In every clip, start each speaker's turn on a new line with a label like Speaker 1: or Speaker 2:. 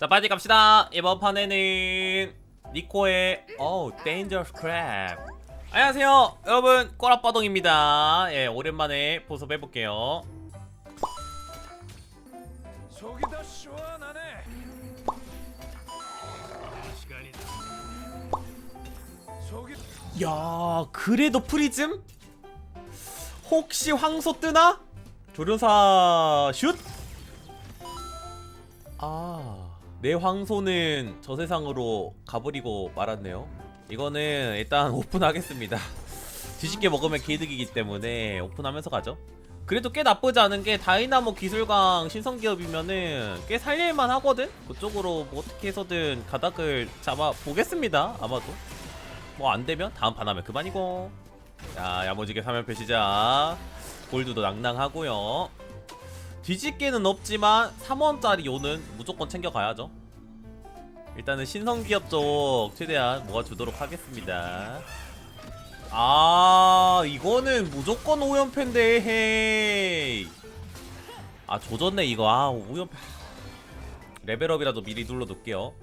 Speaker 1: 자 빨리 갑시다 이번 판에는 니코의 어우 데인저스 크랩 안녕하세요 여러분 꼬라빠동입니다 예 오랜만에 보습해볼게요
Speaker 2: 속이 더 시원하네. 속이
Speaker 1: 야 그래도 프리즘? 혹시 황소 뜨나? 조련사 슛? 내 황소는 저 세상으로 가버리고 말았네요. 이거는 일단 오픈하겠습니다. 뒤집게 먹으면 개득이기 때문에 오픈하면서 가죠. 그래도 꽤 나쁘지 않은 게 다이나모 기술강 신성기업이면은 꽤 살릴만 하거든? 그쪽으로 뭐 어떻게 해서든 가닥을 잡아 보겠습니다. 아마도. 뭐 안 되면 다음 판 하면 그만이고. 자, 야무지게 3연패 시작. 골드도 낭낭하고요. 뒤집개는 없지만 3원짜리 요는 무조건 챙겨가야죠. 일단은 신성기업 쪽 최대한 모아주도록 하겠습니다. 아, 이거는 무조건 5연패인데, 헤이. 아, 조졌네, 이거. 아, 5연패. 레벨업이라도 미리 눌러둘게요.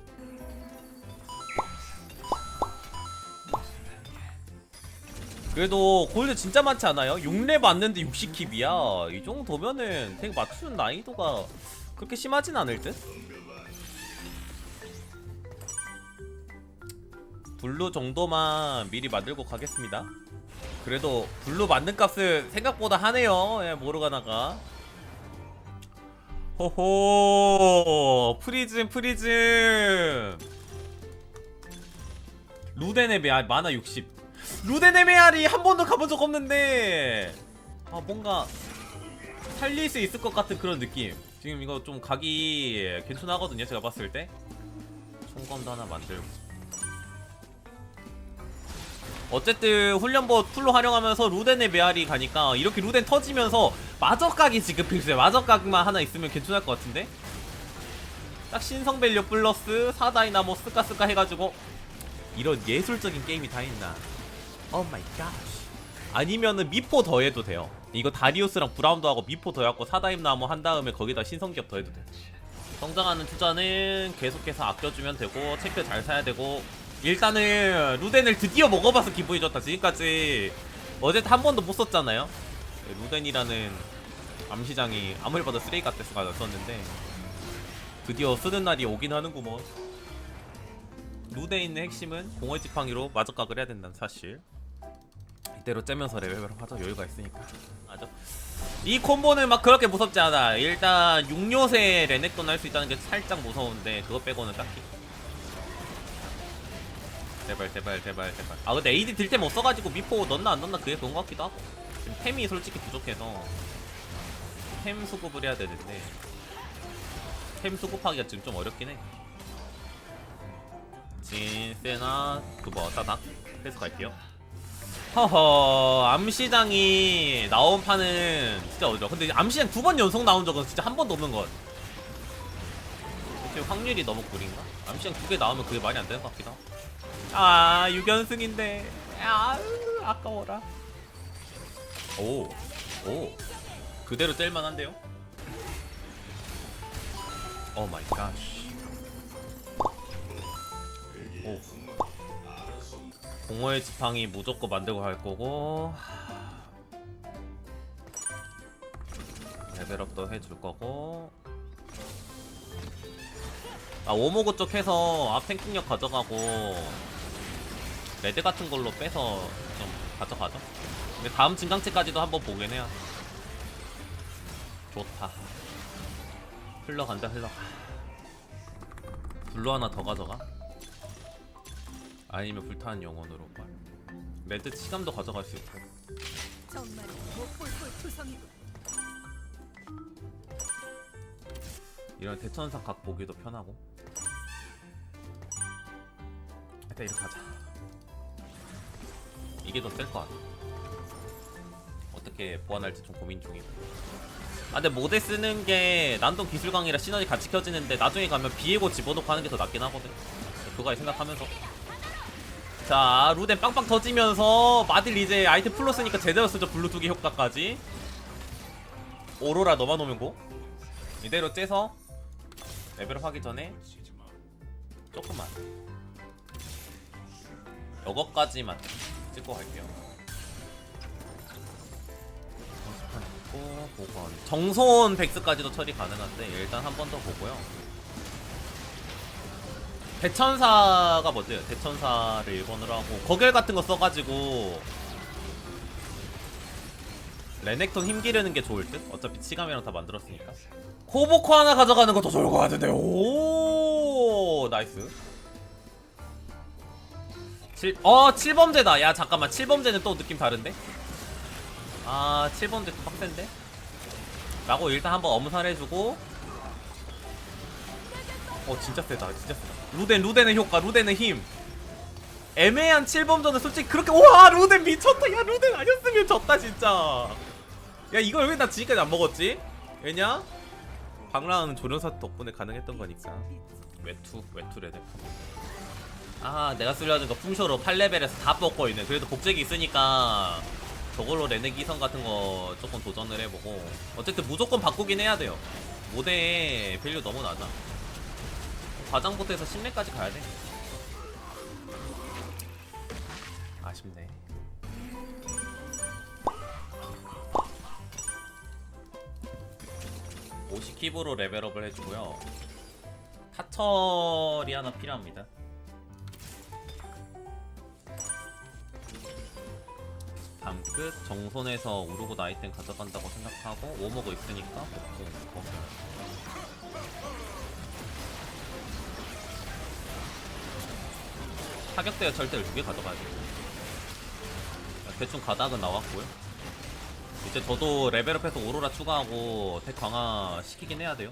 Speaker 1: 그래도 골드 진짜 많지 않아요? 6렙 맞는데 60킵이야. 이 정도면은 되게 맞추는 난이도가 그렇게 심하진 않을 듯? 블루 정도만 미리 만들고 가겠습니다. 그래도 블루 만든 값은 생각보다 하네요. 예, 모르가나가. 호호 프리즘 프리즘 루덴의 메아 마나 60 루덴의 메아리 한 번도 가본 적 없는데. 아 뭔가 살릴 수 있을 것 같은 그런 느낌. 지금 이거 좀 각이 괜찮하거든요 제가 봤을 때. 총검도 하나 만들고. 어쨌든 훈련봇 풀로 활용하면서 루덴의 메아리 가니까 이렇게 루덴 터지면서 마저각이 지금 필수야 마저각만 하나 있으면 괜찮을 것 같은데? 딱 신성밸류 플러스 사다이나모 스카스카 해가지고 이런 예술적인 게임이 다 있나 오 마이 갓 아니면은 미포 더해도 돼요. 이거 다리우스랑 브라운도 하고 미포 더해갖고 사다임 나무 한 다음에 거기다 신성기업 더해도 돼 성장하는 투자는 계속해서 아껴주면 되고 체크 잘 사야 되고 일단은 루덴을 드디어 먹어봐서 기분이 좋다. 지금까지 어제 한 번도 못 썼잖아요. 루덴이라는 암시장이 아무리 봐도 쓰레기 같았어가 났었는데 드디어 쓰는 날이 오긴 하는구먼. 있는 핵심은 공허의 지팡이로 마저각을 해야 된다는 사실 이대로 째면서 레벨업 하자 여유가 있으니까. 맞아. 이 콤보는 막 그렇게 무섭지 않아. 일단 6요새 레넥돈 할 수 있다는 게 살짝 무서운데 그거 빼고는 딱히. 제발 제발 제발 제발. 아 근데 AD 들때못 써가지고 미포 넣나 안 넣나 그게 그런 것 같기도 하고. 지금 템이 솔직히 부족해서 템 수급을 해야 되는데 템 수급하기가 지금 좀 어렵긴 해. 진세나 그뭐 따닥 해서 갈게요 허허 암시장이 나온 판은 진짜 어디라 근데 암시장 두 번 연속 나온 적은 진짜 한 번도 없는 것 지금 확률이 너무 구린가? 암시장 두 개 나오면 그게 말이 안 되는 것 같기도 하고. 아 6연승인데. 아 아까워라. 오 오. 그대로 뗄만한데요? 오 마이 갓. 오. 공허의 지팡이 무조건 만들고 갈 거고 레벨업도 해줄 거고. 아 오모고 쪽 해서 앞 탱 킹력 가져가고 레드 같은 걸로 빼서 좀 가져가죠. 근데 다음 증강체까지도 한번 보긴 해야 좋다. 흘러간다 흘러가 블루 하나 더 가져가 아니면 불타는 영혼으로 말. 레드 치감도 가져갈 수 있고
Speaker 3: 정말 못볼볼 투성이고
Speaker 1: 이런 대천상 각 보기도 편하고. 일단 이렇게 하자. 이게 더 셀 것 같아. 어떻게 보완할지 좀 고민 중이고. 아 근데 모델 쓰는 게 난동 기술강이라 시너지 같이 켜지는데 나중에 가면 비에고 집어넣고 하는 게 더 낫긴 하거든. 그거 생각하면서 자 루덴 빵빵 터지면서 마딜 이제 아이템 쓰니까 제대로 쓰죠 블루 두 개 효과까지. 오로라 너만 오면 고. 이대로 째서 레벨업 하기 전에 조금만. 요거까지만 찍고 갈게요. 정손 백스까지도 처리 가능한데 일단 한 번 더 보고요 대천사가 뭐지? 대천사를 1번으로 하고 거결 같은 거 써가지고 레넥톤 힘 기르는 게 좋을 듯? 어차피 치감이랑 다 만들었으니까 코보코 하나 가져가는 것도 좋을 것 같은데 오 나이스 7, 어 7범죄다 야 잠깐만 7범죄는 또 느낌 다른데? 아 7범죄 또 빡센데? 라고 일단 한번 엄살해주고 어 진짜 세다 진짜 세다 루덴 루덴의 효과 루덴의 힘. 애매한 7범전은 솔직히 그렇게 와 루덴 미쳤다. 야 루덴 아니었으면 졌다 진짜. 야 이걸 왜 나 지금까지 안 먹었지? 왜냐? 방랑은 조련사 덕분에 가능했던 거니까. 외투 외투 레드. 아 내가 쓰려는 거 풍쇼로 8레벨에서 다 뽑고 있네. 그래도 복제기 있으니까 저걸로 이성 같은 거 조금 도전을 해보고. 어쨌든 무조건 바꾸긴 해야 돼요. 모대에 밸류 너무 낮아 과장부터 해서 10렙까지 가야 돼. 아쉽네. 오시킵으로 레벨업을 해주고요. 타철이 하나 필요합니다. 밤끝. 정손에서 우르고 아이템 가져간다고 생각하고 오모고 있으니까 복구 먹어 요. 타격대가 절대 두개 가져가야 돼요 대충 가닥은 나왔고요. 이제 저도 레벨업해서 오로라 추가하고 덱 강화 시키긴 해야 돼요.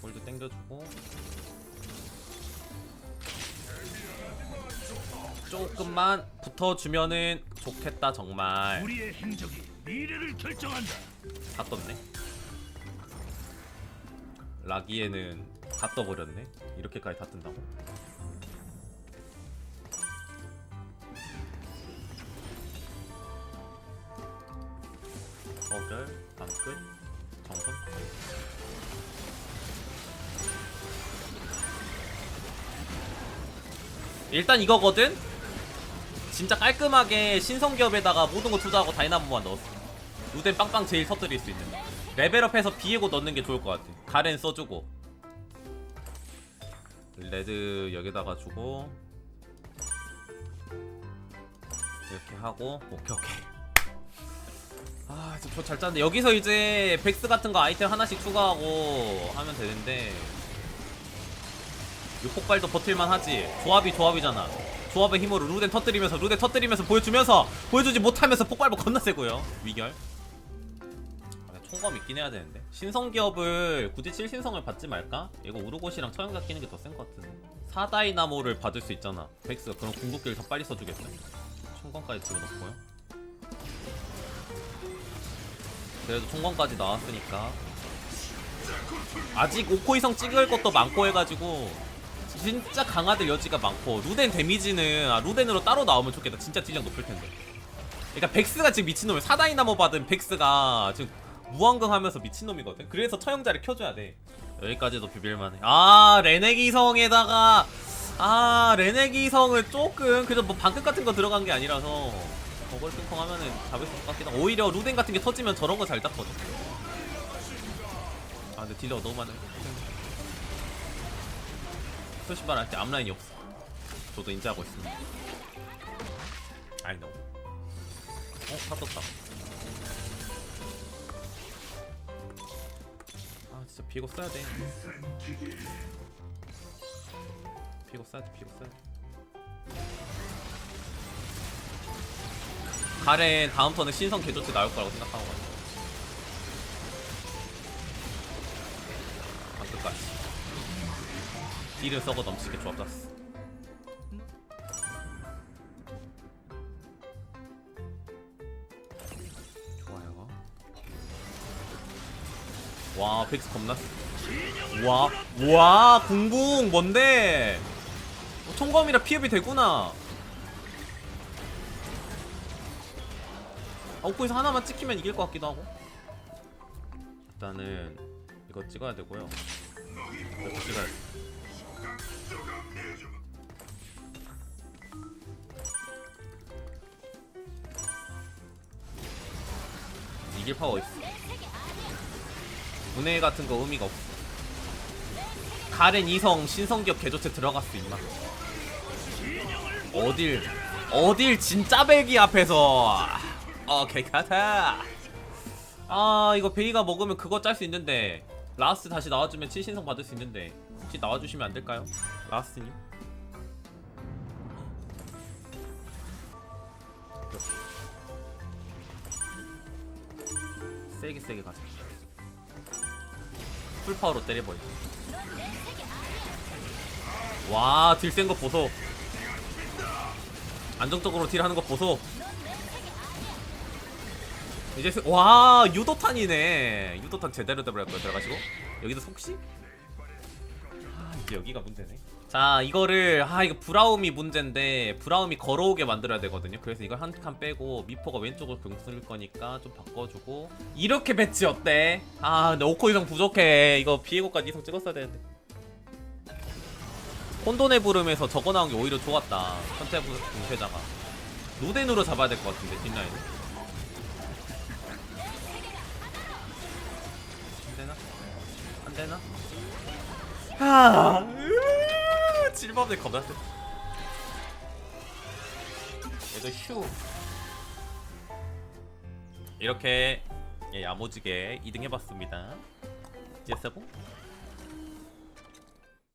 Speaker 1: 골드 땡겨주고. 조금만 붙어주면은 좋겠다 정말.
Speaker 2: 우리의 행적이 미래를 결정한다.
Speaker 1: 다 떴네. 라기에는 다 떠버렸네? 이렇게까지 다 뜬다고? 어결 밤끝 정선? 일단 이거거든? 진짜 깔끔하게 신성기업에다가 모든 거 투자하고 다이나모만 넣었어. 루덴 빵빵 제일 터뜨릴 수 있는 레벨업해서 비에고 넣는 게 좋을 것 같아. 가렌 써주고 레드 여기다가 주고 이렇게 하고 오케이 오케이. 아 진짜 저잘 짰는데 여기서 이제 백스 같은 거 아이템 하나씩 추가하고 하면 되는데 이 폭발도 버틸만 하지. 조합이 조합이잖아. 조합의 힘으로 루덴 터뜨리면서 루덴 터뜨리면서 보여주면서 보여주지 못하면서 폭발도 겁나 세고요. 위결 아, 총검 있긴 해야 되는데. 신성기업을 굳이 7신성을 받지 말까? 이거 우르고시랑 처형자 끼는 게 더 센 것 같은데. 사다이나모를 받을 수 있잖아. 백스가 그럼 궁극기를 더 빨리 써주겠어 총검까지 집어넣고요? 그래도 총검까지 나왔으니까. 아직 5코 이상 찍을 것도 많고 해가지고 진짜 강화될 여지가 많고 루덴 데미지는 아, 루덴으로 따로 나오면 좋겠다. 진짜 딜량 높을 텐데. 그러니까 백스가 지금 미친놈이 사다이나모 받은 백스가 지금 무한강 하면서 미친놈이거든? 그래서 처형자를 켜줘야 돼. 여기까지도 비빌만해. 아 레네기성에다가 아 레네기성을 조금 그래도 뭐 방끝 같은 거 들어간 게 아니라서 저걸 핑퐁 하면은 잡을 수 같긴 하고. 오히려 루덴 같은 게 터지면 저런 거잘 닦거든. 아 근데 딜러가 너무 많아. 표시발 할때 앞라인이 없어. 저도 인지하고 있습니다. I know 어? 다 떴다 비고 써야 돼. 비고 써야 돼 비고 써야 돼 가렌 다음 턴에 신성 개조치 나올 거라고 생각하고 가자 방금까지 딜을 썩어 넘치게 조합 짰어 와 백스 겁나 세. 와, 와, 궁궁 뭔데? 어, 총검이라 피업이 되구나. 아웃코에서 하나만 찍히면 이길 것 같기도 하고. 일단은 이거 찍어야 되고요. 시간. 이길 파워 있어. 분해 같은 거 의미가 없어. 가렌 이성 신성기업 개조체 들어갔어 임마. 어딜 어딜 진짜 배기 앞에서 어 개카타. 아 이거 베이가 먹으면 그거 짤 수 있는데 라스 다시 나와주면 칠신성 받을 수 있는데 혹시 나와주시면 안 될까요? 라스님. 세게 세게 가자. 풀파워로 때려버려. 와, 딜센 거 보소. 안정적으로 딜하는 거 보소. 이제 스- 와 유도탄이네. 유도탄 제대로 돼버렸고 들어가시고 여기도 속시? 아 이제 여기가 문제네. 자 이거를 아 이거 브라움이 문제인데 브라움이 걸어오게 만들어야 되거든요. 그래서 이걸 한 칸 빼고 미포가 왼쪽으로 병쓸 거니까 좀 바꿔주고 이렇게 배치 어때? 아 근데 오코 이성 부족해. 이거 비에고까지 이성 찍었어야 되는데. 혼돈의 부름에서 저거 나온 게 오히려 좋았다. 선태부 공세자가 루덴으로 잡아야 될 것 같은데 뒷라인. 안 되나? 안 되나? 아, 칠밥들 겁나 세. 얘도 휴. 이렇게 예, 야무지게 2등 해봤습니다. GS7